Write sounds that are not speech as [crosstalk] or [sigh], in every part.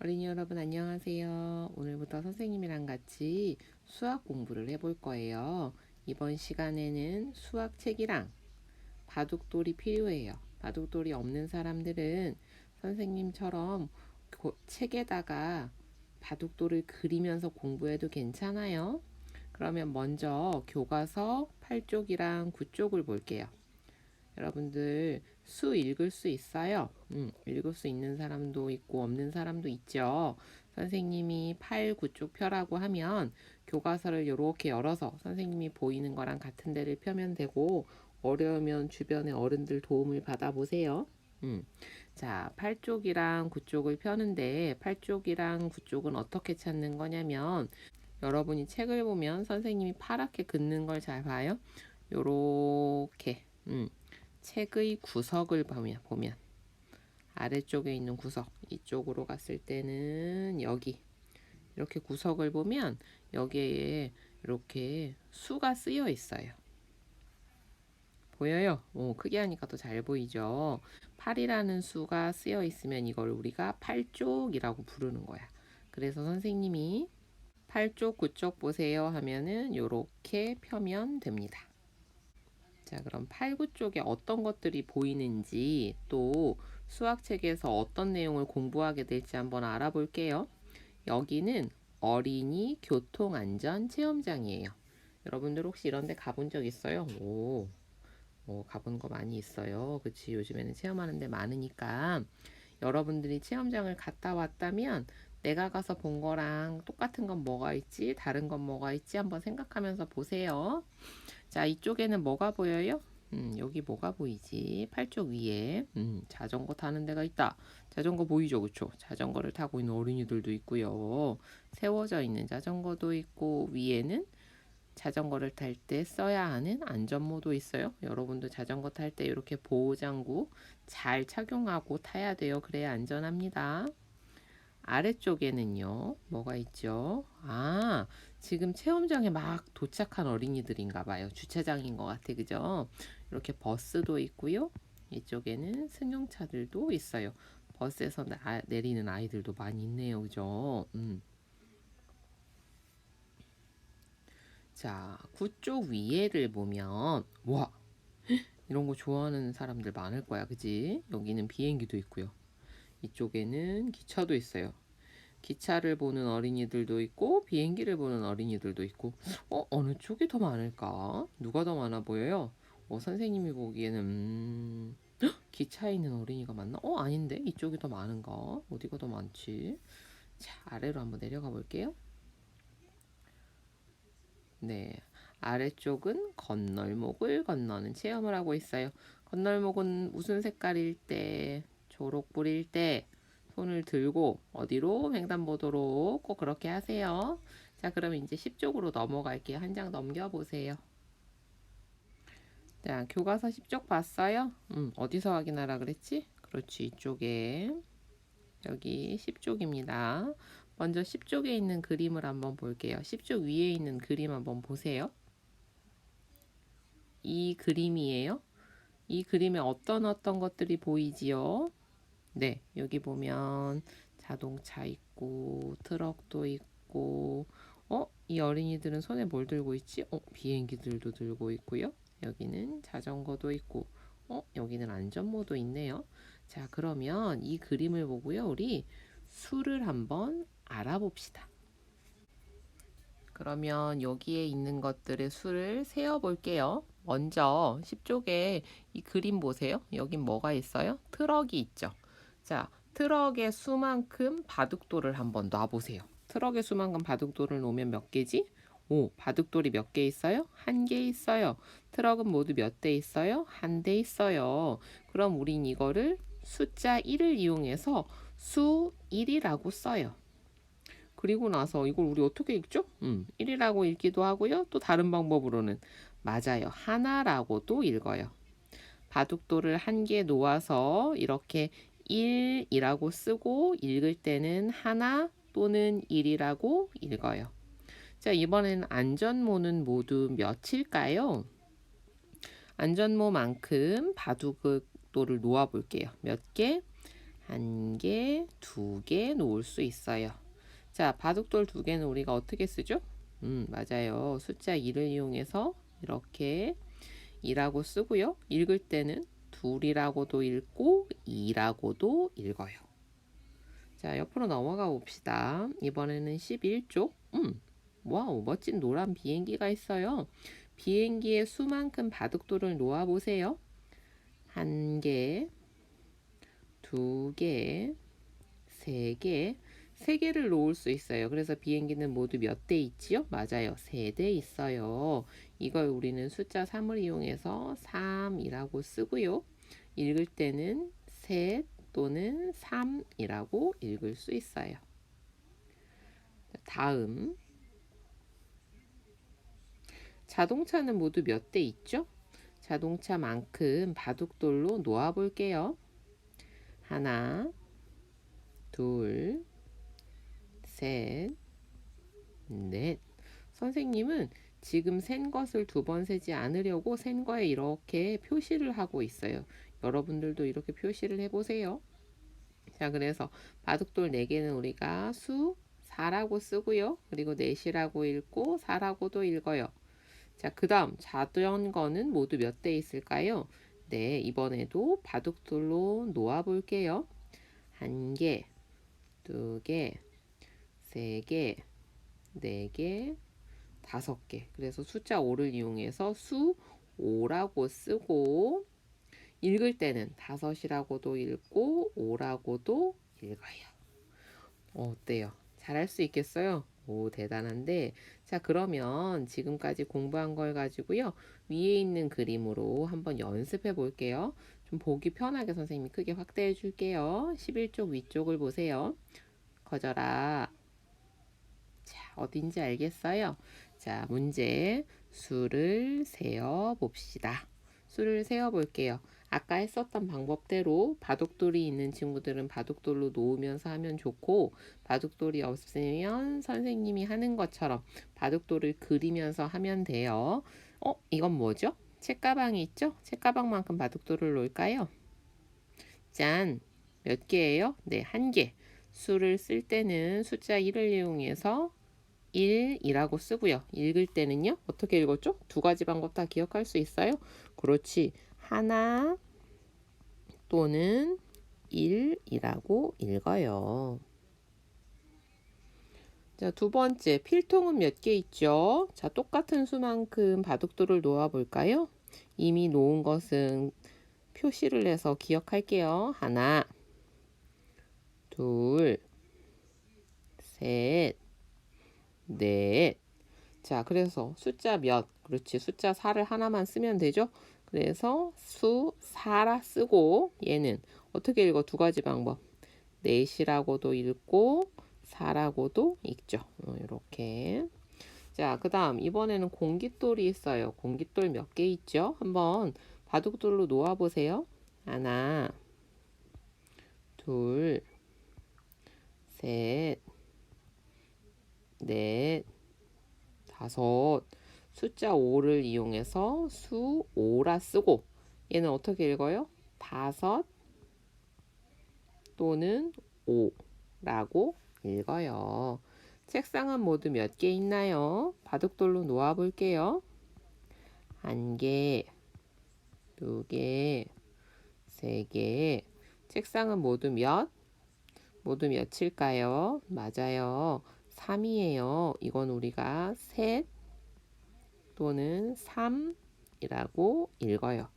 어린이 여러분 안녕하세요. 오늘부터 선생님이랑 같이 수학 공부를 해볼 거예요. 이번 시간에는 수학책이랑 바둑돌이 필요해요. 바둑돌이 없는 사람들은 선생님처럼 고- 책에다가 바둑돌을 그리면서 공부해도 괜찮아요. 그러면 먼저 교과서 8쪽이랑 9쪽을 볼게요. 여러분들 수 읽을 수 있어요? 음, 읽을 수 있는 사람도 있고 없는 사람도 있죠. 선생님이 8, 9쪽 펴라고 하면 교과서를 이렇게 열어서 선생님이 보이는 거랑 같은 데를 펴면 되고 어려우면 주변의 어른들 도움을 받아보세요. 음. 자, 8쪽이랑 9쪽을 펴는데 8쪽이랑 9쪽은 어떻게 찾는 거냐면 여러분이 책을 보면 선생님이 파랗게 긋는 걸 잘 봐요. 요렇게 음. 책의 구석을 보면, 아래쪽에 있는 구석 이쪽으로 갔을 때는 여기 이렇게 구석을 보면 여기에 이렇게 수가 쓰여 있어요. 보여요? 오, 크게 하니까 더 잘 보이죠? 8이라는 수가 쓰여 있으면 이걸 우리가 8쪽이라고 부르는 거야. 그래서 선생님이 8쪽, 9쪽 보세요 하면은 이렇게 펴면 됩니다. 자, 그럼 8, 9 쪽에 어떤 것들이 보이는지 또 수학책에서 어떤 내용을 공부하게 될지 한번 알아볼게요. 여기는 어린이 교통안전 체험장이에요. 여러분들 혹시 이런 데 가본 적 있어요? 오, 오 가본 거 많이 있어요. 그치, 요즘에는 체험하는 데 많으니까. 여러분들이 체험장을 갔다 왔다면 내가 가서 본 거랑 똑같은 건 뭐가 있지, 다른 건 뭐가 있지 한번 생각하면서 보세요. 자, 이쪽에는 뭐가 보여요? 음, 여기 뭐가 보이지? 팔쪽 위에 음, 자전거 타는 데가 있다. 자전거 보이죠, 그쵸? 자전거를 타고 있는 어린이들도 있고요. 세워져 있는 자전거도 있고 위에는 자전거를 탈 때 써야 하는 안전모도 있어요. 여러분도 자전거 탈 때 이렇게 보호장구 잘 착용하고 타야 돼요. 그래야 안전합니다. 아래쪽에는요, 뭐가 있죠? 아, 지금 체험장에 막 도착한 어린이들인가 봐요. 주차장인 것 같아, 그죠? 이렇게 버스도 있고요. 이쪽에는 승용차들도 있어요. 버스에서 나, 내리는 아이들도 많이 있네요, 그죠? 음. 자, 구쪽 위에를 보면, 와, 이런 거 좋아하는 사람들 많을 거야, 그지? 여기는 비행기도 있고요. 이쪽에는 기차도 있어요. 기차를 보는 어린이들도 있고 비행기를 보는 어린이들도 있고 어 어느 쪽이 더 많을까? 누가 더 많아 보여요? 어 선생님이 보기에는 음, 헉, [gasps] 기차에 있는 어린이가 많나? 어 아닌데 이쪽이 더 많은가? 어디가 더 많지? 자 아래로 한번 내려가 볼게요. 네 아래쪽은 건널목을 건너는 체험을 하고 있어요. 건널목은 무슨 색깔일 때 초록불일 때 손을 들고 어디로 횡단보도로 꼭 그렇게 하세요. 자, 그럼 이제 10쪽으로 넘어갈게요. 한 장 넘겨보세요. 자, 교과서 10쪽 봤어요? 음, 어디서 확인하라 그랬지? 그렇지, 이쪽에. 여기 10쪽입니다. 먼저 10쪽에 있는 그림을 한번 볼게요. 10쪽 위에 있는 그림 한번 보세요. 이 그림이에요. 이 그림에 어떤 어떤 것들이 보이지요? 네, 여기 보면 자동차 있고 트럭도 있고 어? 이 어린이들은 손에 뭘 들고 있지? 어, 비행기들도 들고 있고요. 여기는 자전거도 있고 어, 여기는 안전모도 있네요. 자, 그러면 이 그림을 보고요. 우리 수를 한번 알아봅시다. 그러면 여기에 있는 것들의 수를 세어 볼게요. 먼저 10쪽에 이 그림 보세요. 여긴 뭐가 있어요? 트럭이 있죠. 자, 트럭의 수만큼 바둑돌을 한번 놔보세요. 트럭의 수만큼 바둑돌을 놓으면 몇 개지? 오, 바둑돌이 몇 개 있어요? 한 개 있어요. 트럭은 모두 몇 대 있어요? 한 대 있어요. 그럼 우린 이거를 숫자 1을 이용해서 수 1이라고 써요. 그리고 나서 이걸 우리 어떻게 읽죠? 음, 1이라고 읽기도 하고요. 또 다른 방법으로는 맞아요. 하나라고도 읽어요. 바둑돌을 한 개 놓아서 이렇게 1이라고 쓰고 읽을 때는 하나 또는 1이라고 읽어요. 자, 이번에는 안전모는 모두 몇일까요? 안전모만큼 바둑돌을 놓아 볼게요. 몇 개? 한 개, 두 개 놓을 수 있어요. 자, 바둑돌 두 개는 우리가 어떻게 쓰죠? 음, 맞아요. 숫자 2를 이용해서 이렇게 2라고 쓰고요. 읽을 때는 둘이라고도 읽고 2라고도 읽어요. 자, 옆으로 넘어가 봅시다. 이번에는 11쪽. 음, 와우, 멋진 노란 비행기가 있어요. 비행기의 수만큼 바둑돌을 놓아 보세요. 한 개, 두 개, 세 개, 세 개를 놓을 수 있어요. 그래서 비행기는 모두 몇 대 있지요? 맞아요. 세대 있어요. 이걸 우리는 숫자 3을 이용해서 3이라고 쓰고요. 읽을 때는 셋 또는 3이라고 읽을 수 있어요. 다음 자동차는 모두 몇 대 있죠? 자동차만큼 바둑돌로 놓아 볼게요. 하나, 둘, 셋, 넷. 선생님은 지금 센 것을 두 번 세지 않으려고 센 거에 이렇게 표시를 하고 있어요. 여러분들도 이렇게 표시를 해보세요. 자, 그래서 바둑돌 4개는 우리가 수 4라고 쓰고요. 그리고 넷이라고 읽고 4라고도 읽어요. 자, 그 다음 자전거는 모두 몇 대 있을까요? 네, 이번에도 바둑돌로 놓아 볼게요. 한 개, 두 개, 세 개, 네 개, 다섯 개. 그래서 숫자 5를 이용해서 수 5라고 쓰고 읽을 때는 다섯이라고도 읽고 5라고도 읽어요. 어, 어때요? 잘할 수 있겠어요? 오, 대단한데. 자, 그러면 지금까지 공부한 걸 가지고요. 위에 있는 그림으로 한번 연습해 볼게요. 좀 보기 편하게 선생님이 크게 확대해 줄게요. 11쪽 위쪽을 보세요. 거절아. 자, 어딘지 알겠어요? 자, 문제. 수를 세어 봅시다. 수를 세어 볼게요. 아까 했었던 방법대로 바둑돌이 있는 친구들은 바둑돌로 놓으면서 하면 좋고 바둑돌이 없으면 선생님이 하는 것처럼 바둑돌을 그리면서 하면 돼요. 어, 이건 뭐죠? 책가방이 있죠? 책가방만큼 바둑돌을 놓을까요? 짠! 몇 개예요? 네, 한 개. 수를 쓸 때는 숫자 1을 이용해서 1이라고 쓰고요. 읽을 때는요. 어떻게 읽었죠? 두 가지 방법 다 기억할 수 있어요? 그렇지. 하나 또는 1이라고 읽어요. 자, 두 번째, 필통은 몇 개 있죠? 자, 똑같은 수만큼 바둑돌을 놓아 볼까요? 이미 놓은 것은 표시를 해서 기억할게요. 하나, 둘, 셋, 넷. 자, 그래서 숫자 몇? 그렇지. 숫자 4를 하나만 쓰면 되죠? 그래서 수 4라 쓰고 얘는 어떻게 읽어? 두 가지 방법. 넷이라고도 읽고 4라고도 읽죠. 어, 이렇게. 자, 그 다음 이번에는 공깃돌이 있어요. 공깃돌 몇 개 있죠? 한번 바둑돌로 놓아보세요. 하나, 둘, 셋, 넷, 다섯, 숫자 5를 이용해서 수 5라 쓰고 얘는 어떻게 읽어요? 다섯 또는 5라고 읽어요. 책상은 모두 몇 개 있나요? 바둑돌로 놓아 볼게요. 한 개, 두 개, 세 개. 책상은 모두 몇? 모두 몇일까요? 맞아요. 3이에요. 이건 우리가 셋 또는 3이라고 읽어요.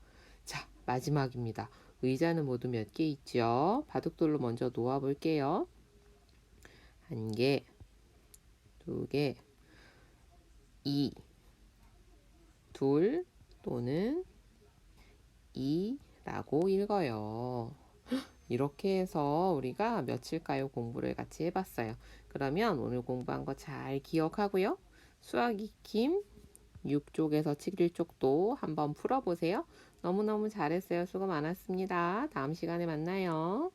자, 마지막입니다. 의자는 모두 몇 개 있죠? 바둑돌로 먼저 놓아 볼게요. 한 개, 두 개, 이, 둘 또는 이라고 읽어요. 이렇게 해서 우리가 며칠까요 공부를 같이 해봤어요. 그러면 오늘 공부한 거 잘 기억하고요. 수학 익힘 6쪽에서 7쪽도 한번 풀어보세요. 너무너무 잘했어요. 수고 많았습니다. 다음 시간에 만나요.